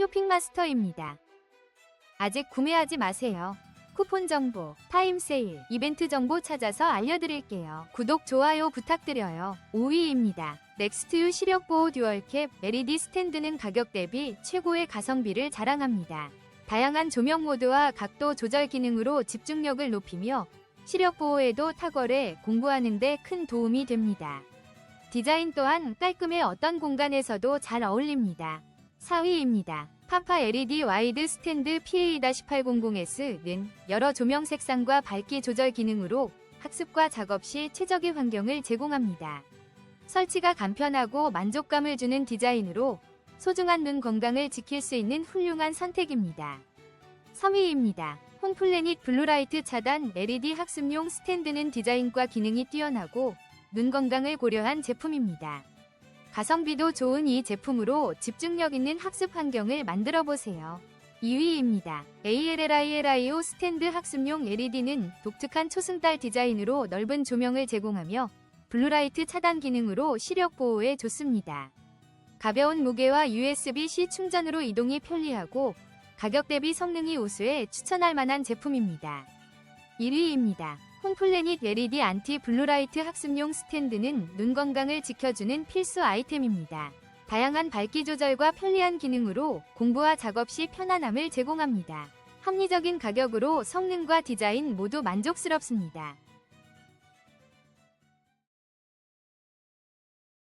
쇼핑마스터입니다. 아직 구매하지 마세요. 쿠폰 정보, 타임 세일, 이벤트 정보 찾아서 알려드릴게요. 구독, 좋아요 부탁드려요. 5위입니다. 넥스트유 시력 보호 듀얼캡 LED 스탠드는 가격 대비 최고의 가성비를 자랑합니다. 다양한 조명 모드와 각도 조절 기능으로 집중력을 높이며 시력 보호에도 탁월해 공부하는 데 큰 도움이 됩니다. 디자인 또한 깔끔해 어떤 공간에서도 잘 어울립니다. 4위입니다. 파파 LED 와이드 스탠드 PA-800S는 여러 조명 색상과 밝기 조절 기능으로 학습과 작업 시 최적의 환경을 제공합니다. 설치가 간편하고 만족감을 주는 디자인으로 소중한 눈 건강을 지킬 수 있는 훌륭한 선택입니다. 3위입니다. 홈플래닛 블루라이트 차단 LED 학습용 스탠드는 디자인과 기능이 뛰어나고 눈 건강을 고려한 제품입니다. 가성비도 좋은 이 제품으로 집중력 있는 학습 환경을 만들어 보세요. 2위입니다. ALLILIO 스탠드 학습용 LED는 독특한 초승달 디자인으로 넓은 조명을 제공하며 블루라이트 차단 기능으로 시력 보호에 좋습니다. 가벼운 무게와 USB-C 충전으로 이동이 편리하고 가격 대비 성능이 우수해 추천할 만한 제품입니다. 1위입니다. 홈플래닛 LED 안티 블루라이트 학습용 스탠드는 눈 건강을 지켜주는 필수 아이템입니다. 다양한 밝기 조절과 편리한 기능으로 공부와 작업 시 편안함을 제공합니다. 합리적인 가격으로 성능과 디자인 모두 만족스럽습니다.